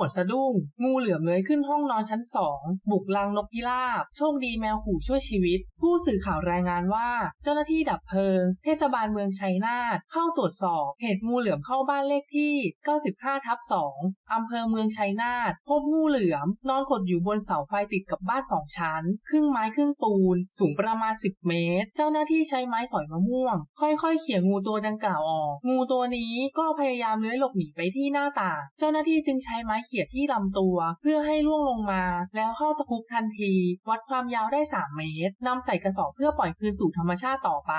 วดสะดุ้ง งูเหลือมเลื้อยขึ้นห้องนอนชั้นสองบุกลังนกพิราบ โชคดีแมวขู่ช่วยชีวิต ผู้สื่อข่าวรายงานว่า เจ้าหน้าที่ดับเพลิง เทศบาลเมืองชัยนาทเข้าตรวจสอบ เหตุงูเหลือมเข้าบ้านเลขที่ 95 ทับ 2 อำเภอเมืองชัยนาท พบงูเหลือม นอนขดอยู่บนเสาไฟติดกับบ้านสองชั้น ครึ่งไม้ครึ่งปูน สูงประมาณ 10 เมตร เจ้าหน้าที่ใช้ไม้สอยมะม่วง ค่อยๆ เขี่ยงูตัวดังกล่าวออก งูตัวนี้ก็พยายามเลื้อยหลบหนีไปที่หน้าต่าง เจ้าหน้าที่จึงใช้ไม้เขี่ยที่ลำตัว เพื่อให้ล่วงลงมา แล้วเข้าตะคุบทันที วัดความยาวได้ 3 เมตรนำใส่กระสอบเพื่อปล่อยคืนสู่ธรรมชาติต่อไป